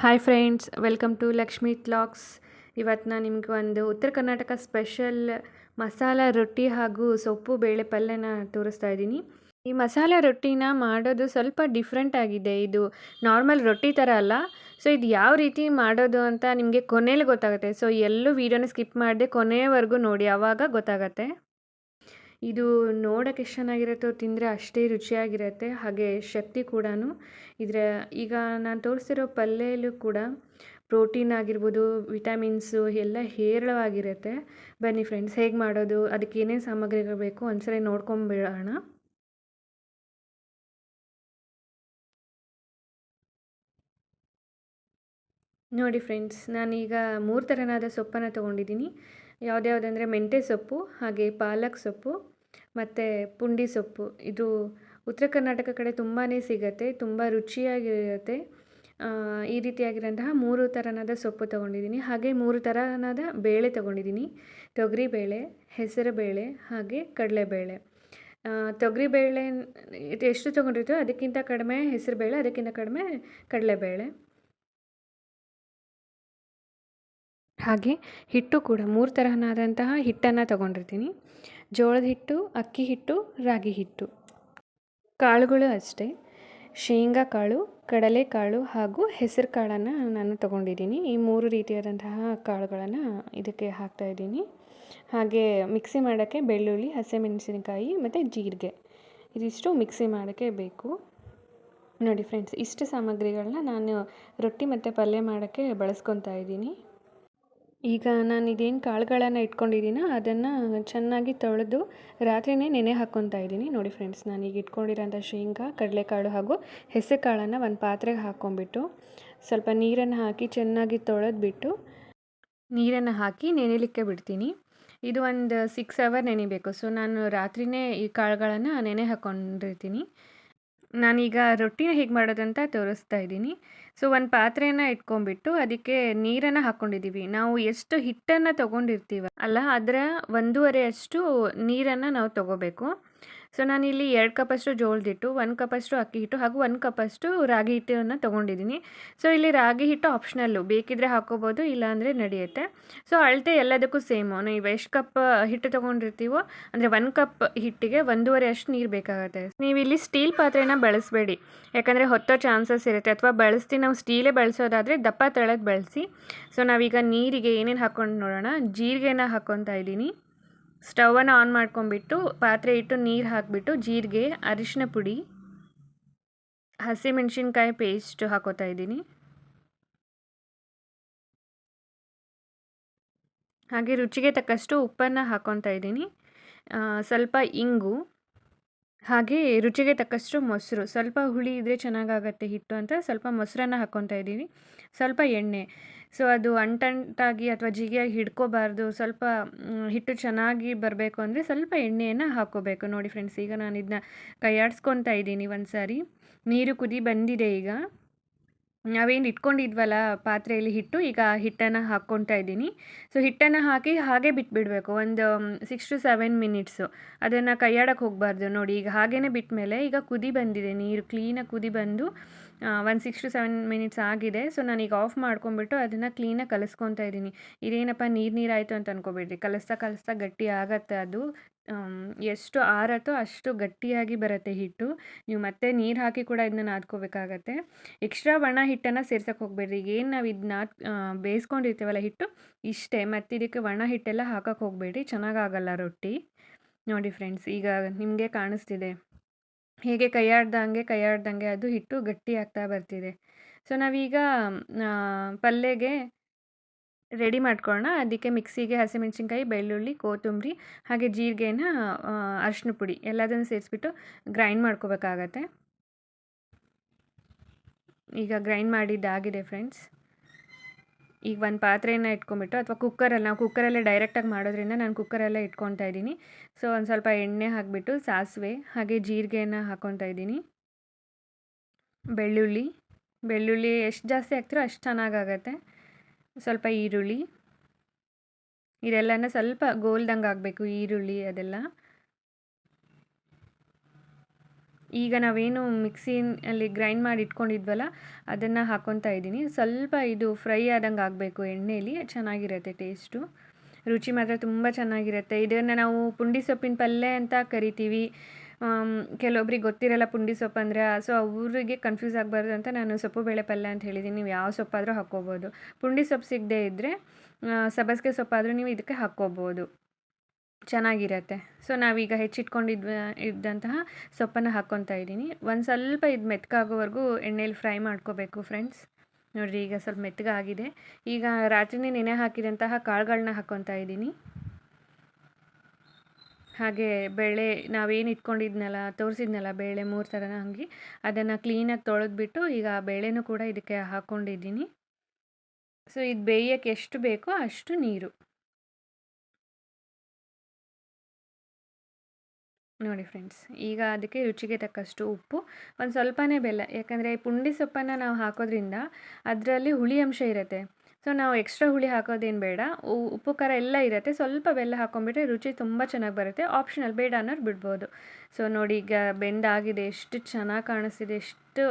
Hi friends welcome to Lakshmi clocks ಇವತ್ತು ನಾನು ನಿಮಗೆ ಒಂದು ಉತ್ತರ ಕರ್ನಾಟಕ ಸ್ಪೆಷಲ್ ಮಸಾಲ ರೊಟ್ಟಿ ಹಾಗೂ ಸೊಪ್ಪು ಬೇಳೆ ಪಲ್ಯನ ತೋರಿಸ್ತಾ ಇದ್ದೀನಿ. ಈ ಮಸಾಲ ರೊಟ್ಟಿನ ಮಾಡೋದು ಸ್ವಲ್ಪ ಡಿಫ್ರೆಂಟ್ ಆಗಿದೆ. ಇದು ನಾರ್ಮಲ್ ರೊಟ್ಟಿ ಥರ ಅಲ್ಲ. ಸೊ ಇದು ಯಾವ ರೀತಿ ಮಾಡೋದು ಅಂತ ನಿಮಗೆ ಕೊನೆಯಲ್ಲಿ ಗೊತ್ತಾಗುತ್ತೆ. ಸೊ ಎಲ್ಲೂ ವೀಡಿಯೋನ ಸ್ಕಿಪ್ ಮಾಡದೆ ಕೊನೆಯವರೆಗೂ ನೋಡಿ ಆವಾಗ ಗೊತ್ತಾಗತ್ತೆ. ಇದು ನೋಡೋಕ್ಕೆ ಎಷ್ಟು ಚೆನ್ನಾಗಿರುತ್ತೋ ತಿಂದರೆ ಅಷ್ಟೇ ರುಚಿಯಾಗಿರುತ್ತೆ, ಹಾಗೆ ಶಕ್ತಿ ಕೂಡ ಇದರ, ಈಗ ನಾನು ತೋರಿಸ್ತಿರೋ ಪಲ್ಯಲ್ಲೂ ಕೂಡ ಪ್ರೋಟೀನ್ ಆಗಿರ್ಬೋದು, ವಿಟಮಿನ್ಸು ಎಲ್ಲ ಹೇರಳವಾಗಿರುತ್ತೆ. ಬನ್ನಿ ಫ್ರೆಂಡ್ಸ್, ಹೇಗೆ ಮಾಡೋದು, ಅದಕ್ಕೆ ಏನೇನು ಸಾಮಗ್ರಿಗಳು ಬೇಕು, ಒಂದ್ಸರಿ ನೋಡ್ಕೊಂಬಿಡೋಣ. ನೋಡಿ ಫ್ರೆಂಡ್ಸ್, ನಾನೀಗ ಮೂರು ಥರನಾದ ಸೊಪ್ಪನ್ನು ತೊಗೊಂಡಿದ್ದೀನಿ. ಯಾವುದ್ಯಾವುದಂದರೆ ಮೆಂತ್ಯ ಸೊಪ್ಪು, ಹಾಗೆ ಪಾಲಕ್ ಸೊಪ್ಪು. ಮತ್ತು ಪುಂಡಿ ಸೊಪ್ಪು. ಇದು ಉತ್ತರ ಕರ್ನಾಟಕ ಕಡೆ ತುಂಬಾ ಸಿಗತ್ತೆ, ತುಂಬ ರುಚಿಯಾಗಿರುತ್ತೆ. ಈ ರೀತಿಯಾಗಿರೋಂತಹ ಮೂರು ಥರನಾದ ಸೊಪ್ಪು ತೊಗೊಂಡಿದ್ದೀನಿ. ಹಾಗೆ ಮೂರು ಥರನಾದ ಬೇಳೆ ತೊಗೊಂಡಿದ್ದೀನಿ. ತೊಗರಿಬೇಳೆ, ಹೆಸರುಬೇಳೆ, ಹಾಗೆ ಕಡಲೆಬೇಳೆ. ತೊಗರಿಬೇಳೆ ಇದು ಎಷ್ಟು ತೊಗೊಂಡಿರ್ತೀವೋ ಅದಕ್ಕಿಂತ ಕಡಿಮೆ ಹೆಸರುಬೇಳೆ, ಅದಕ್ಕಿಂತ ಕಡಿಮೆ ಕಡಲೆಬೇಳೆ. ಹಾಗೆ ಹಿಟ್ಟು ಕೂಡ ಮೂರು ತರಹನಾದಂತಹ ಹಿಟ್ಟನ್ನು ತೊಗೊಂಡಿರ್ತೀನಿ. ಜೋಳದ ಹಿಟ್ಟು, ಅಕ್ಕಿ ಹಿಟ್ಟು, ರಾಗಿ ಹಿಟ್ಟು. ಕಾಳುಗಳು ಅಷ್ಟೇ. ಶೇಂಗಾ ಕಾಳು ಕಡಲೆಕಾಳು ಹಾಗೂ ಹೆಸರು ಕಾಳನ್ನು ನಾನು ತೊಗೊಂಡಿದ್ದೀನಿ. ಈ ಮೂರು ರೀತಿಯಾದಂತಹ ಕಾಳುಗಳನ್ನು ಇದಕ್ಕೆ ಹಾಕ್ತಾಯಿದ್ದೀನಿ ಹಾಗೆ ಮಿಕ್ಸಿ ಮಾಡೋಕ್ಕೆ ಬೆಳ್ಳುಳ್ಳಿ, ಹಸಿಮೆಣಸಿನಕಾಯಿ ಮತ್ತು ಜೀರಿಗೆ. ಇದಿಷ್ಟು ಮಿಕ್ಸಿ ಮಾಡೋಕ್ಕೆ ಬೇಕು. ನೋಡಿ ಫ್ರೆಂಡ್ಸ್, ಇಷ್ಟು ಸಾಮಗ್ರಿಗಳನ್ನ ನಾನು ರೊಟ್ಟಿ ಮತ್ತು ಪಲ್ಯ ಮಾಡೋಕ್ಕೆ ಬಳಸ್ಕೊತಾ ಇದ್ದೀನಿ. ಈಗ ನಾನು ಇದೇನು ಕಾಳುಗಳನ್ನು ಇಟ್ಕೊಂಡಿದ್ದೀನೋ ಅದನ್ನು ಚೆನ್ನಾಗಿ ತೊಳೆದು ರಾತ್ರಿನೇ ನೆನೆ ಹಾಕ್ಕೊತಾ ಇದ್ದೀನಿ. ನೋಡಿ ಫ್ರೆಂಡ್ಸ್ ನಾನು ಈಗ ಇಟ್ಕೊಂಡಿರೋಂಥ ಶೇಂಗಾ, ಕಡಲೆಕಾಳು ಹಾಗೂ ಹೆಸರು ಕಾಳನ್ನು ಒಂದು ಪಾತ್ರೆಗೆ ಹಾಕ್ಕೊಂಬಿಟ್ಟು ಸ್ವಲ್ಪ ನೀರನ್ನು ಹಾಕಿ ಚೆನ್ನಾಗಿ ತೊಳೆದ್ಬಿಟ್ಟು ನೀರನ್ನು ಹಾಕಿ ನೆನೆಲಿಕ್ಕೆ ಬಿಡ್ತೀನಿ. ಇದು ಒಂದು ಸಿಕ್ಸ್ ಅವರ್ ನೆನಿಬೇಕು. ಸೊ ನಾನು ರಾತ್ರಿನೇ ಈ ಕಾಳುಗಳನ್ನು ನೆನೆ ಹಾಕ್ಕೊಂಡಿರ್ತೀನಿ ನಾನೀಗ ರೊಟ್ಟಿನ ಹೇಗೆ ಮಾಡೋದಂತ ತೋರಿಸ್ತಾ ಇದ್ದೀನಿ. ಸೊ ಒಂದು ಪಾತ್ರೆನ ಇಟ್ಕೊಂಡ್ಬಿಟ್ಟು ಅದಕ್ಕೆ ನೀರನ್ನು ಹಾಕ್ಕೊಂಡಿದ್ದೀವಿ ನಾವು ಎಷ್ಟು ಹಿಟ್ಟನ್ನು ತೊಗೊಂಡಿರ್ತೀವ ಅಲ್ಲ, ಅದರ ಒಂದೂವರೆ ಅಷ್ಟು ನೀರನ್ನು ನಾವು ತೊಗೋಬೇಕು. ಸೊ ನಾನಿಲ್ಲಿ ಎರಡು ಕಪ್ಪಷ್ಟು ಜೋಳದ ಹಿಟ್ಟು, ಒಂದು ಕಪ್ಪಷ್ಟು ಅಕ್ಕಿ ಹಿಟ್ಟು ಹಾಗೂ ಒಂದು ಕಪ್ಪಷ್ಟು ರಾಗಿ ಹಿಟ್ಟನ್ನು ತೊಗೊಂಡಿದ್ದೀನಿ. ಸೊ ಇಲ್ಲಿ ರಾಗಿ ಹಿಟ್ಟು ಆಪ್ಷನಲ್ಲು, ಬೇಕಿದ್ರೆ ಹಾಕೋಬೋದು ಇಲ್ಲಾಂದರೆ ನಡೆಯುತ್ತೆ. ಸೊ ಅಳತೆ ಎಲ್ಲದಕ್ಕೂ ಸೇಮು. ನೀವು ಎಷ್ಟು ಕಪ್ ಹಿಟ್ಟು ತೊಗೊಂಡಿರ್ತೀವೋ, ಅಂದರೆ ಒಂದು ಕಪ್ ಹಿಟ್ಟಿಗೆ ಒಂದೂವರೆ ಅಷ್ಟು ನೀರು ಬೇಕಾಗುತ್ತೆ. ನೀವು ಇಲ್ಲಿ ಸ್ಟೀಲ್ ಪಾತ್ರೆನ ಬಳಸಬೇಡಿ. ಯಾಕಂದರೆ ಹೊತ್ತೋ ಚಾನ್ಸಸ್ ಇರುತ್ತೆ. ಅಥವಾ ಬಳಸ್ತಿ ನಾವು ಸ್ಟೀಲೇ ಬಳಸೋದಾದರೆ ದಪ್ಪ ತಳದ ಬಳಸಿ. ಸೊ ನಾವೀಗ ನೀರಿಗೆ ಏನೇನು ಹಾಕ್ಕೊಂಡು ನೋಡೋಣ. ಜೀರಿಗೆನ ಹಾಕ್ಕೊತಾ ಇದ್ದೀನಿ. ಸ್ಟವನ್ನು ಆನ್ ಮಾಡ್ಕೊಂಬಿಟ್ಟು ಪಾತ್ರೆ ಇಟ್ಟು ನೀರು ಹಾಕಿಬಿಟ್ಟು, ಜೀರಿಗೆ, ಅರಿಶಿನ ಪುಡಿ, ಹಸಿಮೆಣ್ಸಿನ್ಕಾಯಿ ಪೇಸ್ಟ್ ಹಾಕೋತಾ ಇದ್ದೀನಿ. ಹಾಗೆ ರುಚಿಗೆ ತಕ್ಕಷ್ಟು ಉಪ್ಪನ್ನು ಹಾಕೊತಾ ಇದ್ದೀನಿ. ಸ್ವಲ್ಪ ಇಂಗು, ಹಾಗೆ ರುಚಿಗೆ ತಕ್ಕಷ್ಟು ಮೊಸರು. ಸ್ವಲ್ಪ ಹುಳಿ ಇದ್ದರೆ ಚೆನ್ನಾಗಾಗತ್ತೆ ಹಿಟ್ಟು ಅಂತ ಸ್ವಲ್ಪ ಮೊಸರನ್ನು ಹಾಕ್ಕೊತಾ ಇದ್ದೀನಿ. ಸ್ವಲ್ಪ ಎಣ್ಣೆ. ಸೊ ಅದು ಅಂಟಂಟಾಗಿ ಅಥವಾ ಜಿಗಿಯಾಗಿ ಹಿಡ್ಕೋಬಾರ್ದು, ಸ್ವಲ್ಪ ಹಿಟ್ಟು ಚೆನ್ನಾಗಿ ಬರಬೇಕು ಅಂದರೆ ಸ್ವಲ್ಪ ಎಣ್ಣೆಯನ್ನು ಹಾಕ್ಕೋಬೇಕು ನೋಡಿ ಫ್ರೆಂಡ್ಸ್ ಈಗ ನಾನು ಇದನ್ನ ಕೈಯಾಡಿಸ್ಕೊತಾ ಇದ್ದೀನಿ ಒಂದು ಸಾರಿ ನೀರು ಕುದಿ ಬಂದಿದೆ ಈಗ. ನಾವೇನು ಇಟ್ಕೊಂಡಿದ್ವಲ್ಲ ಪಾತ್ರೆಯಲ್ಲಿ ಹಿಟ್ಟು, ಈಗ ಹಿಟ್ಟನ್ನು ಹಾಕ್ಕೊತಾ ಇದ್ದೀನಿ. ಸೊ ಹಿಟ್ಟನ್ನು ಹಾಕಿ ಹಾಗೆ ಬಿಟ್ಬಿಡಬೇಕು, ಒಂದು ಸಿಕ್ಸ್ ಟು ಸೆವೆನ್ ಮಿನಿಟ್ಸು ಅದನ್ನು ಕೈಯಾಡಕ್ಕೆ ಹೋಗಬಾರ್ದು. ನೋಡಿ, ಈಗ ಹಾಗೇ ಬಿಟ್ಟ ಮೇಲೆ ಈಗ ಕುದಿ ಬಂದಿದೆ ನೀರು ಕ್ಲೀನಾಗಿ ಕುದಿ ಬಂದು ಒಂದು ಸಿಕ್ಸ್ ಟು ಸೆವೆನ್ ಮಿನಿಟ್ಸ್ ಆಗಿದೆ. ಸೊ ನಾನೀಗ ಆಫ್ ಮಾಡ್ಕೊಂಬಿಟ್ಟು ಅದನ್ನು ಕ್ಲೀನಾಗಿ ಕಲಿಸ್ಕೊತಾ ಇದ್ದೀನಿ. ಇದೇನಪ್ಪ ನೀರು ನೀರಾಯಿತು ಅಂತ ಅನ್ಕೋಬೇಡ್ರಿ. ಕಲಿಸ್ತಾ ಕಲಿಸ್ತಾ ಗಟ್ಟಿ ಆಗತ್ತೆ ಅದು. ಎಷ್ಟು ಆರತ್ತೋ ಅಷ್ಟು ಗಟ್ಟಿಯಾಗಿ ಬರುತ್ತೆ ಹಿಟ್ಟು. ನೀವು ಮತ್ತೆ ನೀರು ಹಾಕಿ ಕೂಡ ಇದನ್ನ ನಾದ್ಕೋಬೇಕಾಗತ್ತೆ. ಎಕ್ಸ್ಟ್ರಾ ಒಣ ಹಿಟ್ಟನ್ನು ಸೇರ್ಸಕ್ಕೆ ಹೋಗಬೇಡ್ರಿ. ಈಗ ಏನು ನಾವು ಇದನ್ನ ಬೇಯಿಸ್ಕೊಂಡಿರ್ತೀವಲ್ಲ ಹಿಟ್ಟು? ಇಷ್ಟೇ. ಮತ್ತು ಇದಕ್ಕೆ ಒಣ ಹಿಟ್ಟೆಲ್ಲ ಹಾಕಕ್ಕೆ ಹೋಗಬೇಡ್ರಿ. ಚೆನ್ನಾಗಾಗಲ್ಲ ರೊಟ್ಟಿ. ನೋಡಿ ಫ್ರೆಂಡ್ಸ್ ಈಗ ನಿಮಗೆ ಕಾಣಿಸ್ತಿದೆ. ಹೇಗೆ ಕೈಯಾಡ್ದಂಗೆ ಕೈಯಾಡ್ದಂಗೆ ಅದು ಹಿಟ್ಟು ಗಟ್ಟಿ ಆಗ್ತಾ ಬರ್ತಿದೆ. ಸೊ, ನಾವೀಗ ಪಲ್ಯಗೆ ರೆಡಿ ಮಾಡ್ಕೊಳ್ಳೋಣ ಅದಕ್ಕೆ ಮಿಕ್ಸಿಗೆ ಹಸಿಮೆಣ್ಸಿನ್ಕಾಯಿ, ಬೆಳ್ಳುಳ್ಳಿ, ಕೊತ್ತಂಬರಿ, ಹಾಗೆ ಜೀರಿಗೆನ ಅರಿಶಿನ ಪುಡಿ ಎಲ್ಲದನ್ನು ಸೇರಿಸ್ಬಿಟ್ಟು ಗ್ರೈಂಡ್ ಮಾಡ್ಕೋಬೇಕಾಗತ್ತೆ. ಈಗ ಗ್ರೈಂಡ್ ಮಾಡಿದ್ದಾಗಿದೆ ಫ್ರೆಂಡ್ಸ್ ಈಗ ಒಂದು ಪಾತ್ರೆಯನ್ನು ಇಟ್ಕೊಂಬಿಟ್ಟು ಅಥವಾ ಕುಕ್ಕರಲ್ಲಿ, ನಾವು ಕುಕ್ಕರಲ್ಲೇ ಡೈರೆಕ್ಟಾಗಿ ಮಾಡೋದ್ರಿಂದ ನಾನು ಕುಕ್ಕರಲ್ಲೇ ಇಟ್ಕೊತಾ ಇದ್ದೀನಿ. ಸೊ ಒಂದು ಸ್ವಲ್ಪ ಎಣ್ಣೆ ಹಾಕಿಬಿಟ್ಟು, ಸಾಸಿವೆ, ಹಾಗೆ ಜೀರಿಗೆಯನ್ನು ಹಾಕ್ಕೊತಾ ಇದ್ದೀನಿ. ಬೆಳ್ಳುಳ್ಳಿ ಬೆಳ್ಳುಳ್ಳಿ ಎಷ್ಟು ಜಾಸ್ತಿ ಹಾಕ್ತಿರೋ ಅಷ್ಟು ಚೆನ್ನಾಗಾಗತ್ತೆ. ಸ್ವಲ್ಪ ಈರುಳ್ಳಿ. ಇದೆಲ್ಲನ ಸ್ವಲ್ಪ ಗೋಲ್ದಂಗೆ ಆಗಬೇಕು ಈರುಳ್ಳಿ ಅದೆಲ್ಲ. ಈಗ ನಾವೇನು ಮಿಕ್ಸಿಯಲ್ಲಿ ಗ್ರೈಂಡ್ ಮಾಡಿ ಇಟ್ಕೊಂಡಿದ್ವಲ್ಲ, ಅದನ್ನು ಹಾಕ್ಕೊತಾ ಇದ್ದೀನಿ. ಸ್ವಲ್ಪ ಇದು ಫ್ರೈ ಆದಂಗೆ ಆಗಬೇಕು ಎಣ್ಣೆಯಲ್ಲಿ ಚೆನ್ನಾಗಿರುತ್ತೆ ಟೇಸ್ಟು ರುಚಿ ಮಾತ್ರ ತುಂಬ ಚೆನ್ನಾಗಿರುತ್ತೆ. ಇದನ್ನು ನಾವು ಪುಂಡಿ ಸೊಪ್ಪಿನ ಪಲ್ಯ ಅಂತ ಕರಿತೀವಿ. ಕೆಲವೊಬ್ರಿಗೆ ಗೊತ್ತಿರಲ್ಲ ಪುಂಡಿ ಸೊಪ್ಪು ಅಂದರೆ, ಸೊ ಅವರಿಗೆ ಕನ್ಫ್ಯೂಸ್ ಆಗಬಾರ್ದು ಅಂತ ನಾನು ಸೊಪ್ಪು ಬೇಳೆ ಪಲ್ಯ ಅಂತ ಹೇಳಿದ್ದೀನಿ ನೀವು ಯಾವ ಸೊಪ್ಪಾದರೂ ಹಾಕ್ಕೋಬೋದು. ಪುಂಡಿ ಸೊಪ್ಪು ಸಿಗದೆ ಇದ್ದರೆ ಸಬ್ಬಸಿಗೆ ಸೊಪ್ಪಾದರೂ ನೀವು ಇದಕ್ಕೆ ಹಾಕ್ಕೋಬೋದು. ಚೆನ್ನಾಗಿರತ್ತೆ. ಸೊ, ನಾವೀಗ ಹೆಚ್ಚಿಟ್ಕೊಂಡಿದ್ವ, ಇದ್ದಂತಹ ಸೊಪ್ಪನ್ನು ಹಾಕ್ಕೊತಾ ಇದ್ದೀನಿ. ಒಂದು ಸ್ವಲ್ಪ ಇದು ಮೆತ್ತಗಾಗೋವರೆಗೂ ಎಣ್ಣೆಲಿ ಫ್ರೈ ಮಾಡ್ಕೋಬೇಕು ಫ್ರೆಂಡ್ಸ್. ನೋಡಿರಿ, ಈಗ ಸ್ವಲ್ಪ ಮೆತ್ತಗಾಗಿದೆ ಈಗ ರಾತ್ರಿನೇ ನೆನೆ ಹಾಕಿದಂತಹ ಕಾಳುಗಳನ್ನ ಹಾಕ್ಕೊತಾ ಇದ್ದೀನಿ. ಹಾಗೆ ಬೇಳೆ, ನಾವೇನು ಇಟ್ಕೊಂಡಿದ್ನಲ್ಲ, ತೋರಿಸಿದ್ನಲ್ಲ ಬೇಳೆ ಮೂರು ಥರನ ಹಂಗೆ, ಅದನ್ನು ಕ್ಲೀನಾಗಿ ತೊಳೆದ್ಬಿಟ್ಟು ಈಗ ಆ ಬೇಳೆನೂ ಕೂಡ ಇದಕ್ಕೆ ಹಾಕ್ಕೊಂಡಿದ್ದೀನಿ. ಸೊ, ಇದು ಬೇಯಕ್ಕೆ ಎಷ್ಟು ಬೇಕೋ ಅಷ್ಟು ನೀರು. ನೋಡಿ ಫ್ರೆಂಡ್ಸ್ ಈಗ ಅದಕ್ಕೆ ರುಚಿಗೆ ತಕ್ಕಷ್ಟು ಉಪ್ಪು, ಒಂದು ಸ್ವಲ್ಪನೇ ಬೆಲ್ಲ. ಯಾಕಂದರೆ ಪುಂಡಿ ಸೊಪ್ಪನ್ನು ನಾವು ಹಾಕೋದ್ರಿಂದ ಅದರಲ್ಲಿ ಹುಳಿ ಅಂಶ ಇರುತ್ತೆ. ಸೊ ನಾವು ಎಕ್ಸ್ಟ್ರಾ ಹುಳಿ ಹಾಕೋದೇನು ಬೇಡ. ಉಪ್ಪು, ಖಾರ ಎಲ್ಲ ಇರುತ್ತೆ. ಸ್ವಲ್ಪ ಬೆಲ್ಲ ಹಾಕೊಂಡ್ಬಿಟ್ರೆ ರುಚಿ ತುಂಬ ಚೆನ್ನಾಗಿ ಬರುತ್ತೆ. ಆಪ್ಷನಲ್ ಬೇಡ ಅನ್ನೋರು ಬಿಡ್ಬೋದು. ಸೊ ನೋಡಿ ಈಗ ಬೆಂದಾಗಿದೆ ಎಷ್ಟು ಚೆನ್ನಾಗಿ ಕಾಣಿಸ್ತಿದೆ, ಎಷ್ಟು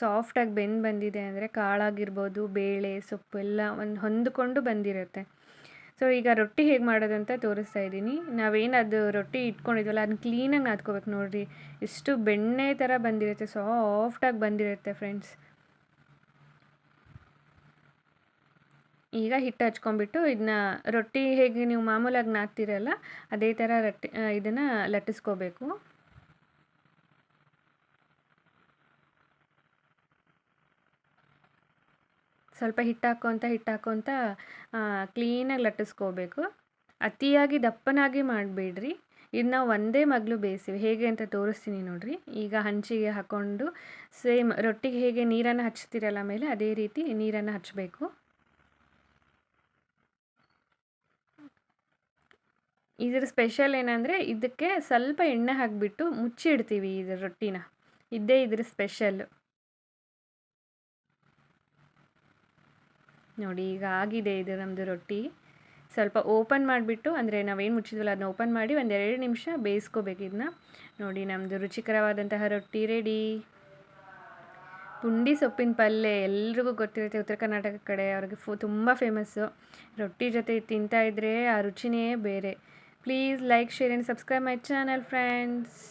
ಸಾಫ್ಟಾಗಿ ಬೆಂದು ಬಂದಿದೆ ಅಂದರೆ ಕಾಳಾಗಿರ್ಬೋದು, ಬೇಳೆ ಸೊಪ್ಪು ಎಲ್ಲ ಒಂದು ಹೊಂದಿಕೊಂಡು ಬಂದಿರುತ್ತೆ. ಸೊ ಈಗ ರೊಟ್ಟಿ ಹೇಗೆ ಮಾಡೋದು ಅಂತ ತೋರಿಸ್ತಾ ಇದ್ದೀನಿ. ನಾವೇನು ಅದು ರೊಟ್ಟಿ ಇಟ್ಕೊಂಡಿದ್ವಲ್ಲ ಅದನ್ನ ಕ್ಲೀನಾಗಿ ನಾದ್ಕೋಬೇಕು ನೋಡಿರಿ. ಎಷ್ಟು ಬೆಣ್ಣೆ ಥರ ಬಂದಿರುತ್ತೆ ಸಾಫ್ಟಾಗಿ ಬಂದಿರುತ್ತೆ ಫ್ರೆಂಡ್ಸ್ ಈಗ ಹಿಟ್ಟು ಹಚ್ಕೊಂಡ್ಬಿಟ್ಟು ಇದನ್ನ ರೊಟ್ಟಿ ಹೇಗೆ ನೀವು ಮಾಮೂಲಾಗಿ ನಾದ್ತಿರಲ್ಲ, ಅದೇ ಥರ ರೊಟ್ಟಿ ಇದನ್ನು ಲಟ್ಟಿಸ್ಕೋಬೇಕು. ಸ್ವಲ್ಪ ಹಿಟ್ಟು ಹಾಕ್ಕೊತ ಹಿಟ್ಟು ಹಾಕ್ಕೊತ ಕ್ಲೀನಾಗಿ ಲಟ್ಟಿಸ್ಕೋಬೇಕು. ಅತಿಯಾಗಿ ದಪ್ಪನಾಗಿ ಮಾಡಬೇಡ್ರಿ. ಇದನ್ನ ಒಂದೇ ಮಗ್ಲು ಬೇಯಿಸಿವಿ. ಹೇಗೆ ಅಂತ ತೋರಿಸ್ತೀನಿ ನೋಡಿರಿ. ಈಗ ಹಂಚಿಗೆ ಹಾಕ್ಕೊಂಡು ಸೇಮ್ ರೊಟ್ಟಿಗೆ ಹೇಗೆ ನೀರನ್ನು ಹಚ್ತಿರಲ್ಲ ಮೇಲೆ ಅದೇ ರೀತಿ ನೀರನ್ನು ಹಚ್ಚಬೇಕು ಇದ್ರ ಸ್ಪೆಷಲ್ ಏನಂದರೆ ಇದಕ್ಕೆ ಸ್ವಲ್ಪ ಎಣ್ಣೆ ಹಾಕಿಬಿಟ್ಟು ಮುಚ್ಚಿಡ್ತೀವಿ ಇದ್ರ ರೊಟ್ಟಿನ. ಇದೇ ಇದ್ರ ಸ್ಪೆಷಲ್ಲು ನೋಡಿ, ಈಗ ಆಗಿದೆ ಇದು ನಮ್ಮದು ರೊಟ್ಟಿ. ಸ್ವಲ್ಪ ಓಪನ್ ಮಾಡಿಬಿಟ್ಟು, ಅಂದರೆ ನಾವೇನು ಮುಚ್ಚಿದ್ವಲ್ಲ, ಅದನ್ನ ಓಪನ್ ಮಾಡಿ ಒಂದೆರಡು ನಿಮಿಷ ಬೇಯಿಸ್ಕೋಬೇಕು ಇದನ್ನ. ನೋಡಿ ನಮ್ಮದು ರುಚಿಕರವಾದಂತಹ ರೊಟ್ಟಿ ರೆಡಿ ಪುಂಡಿ ಸೊಪ್ಪಿನ ಪಲ್ಯ ಎಲ್ರಿಗೂ ಗೊತ್ತಿರುತ್ತೆ, ಉತ್ತರ ಕರ್ನಾಟಕ ಕಡೆ ಅವ್ರಿಗೆ ಫು, ತುಂಬ ಫೇಮಸ್ಸು ರೊಟ್ಟಿ ಜೊತೆ ತಿಂತಾ ಇದ್ದರೆ ಆ ರುಚಿನೇ ಬೇರೆ. Please like share and subscribe my channel friends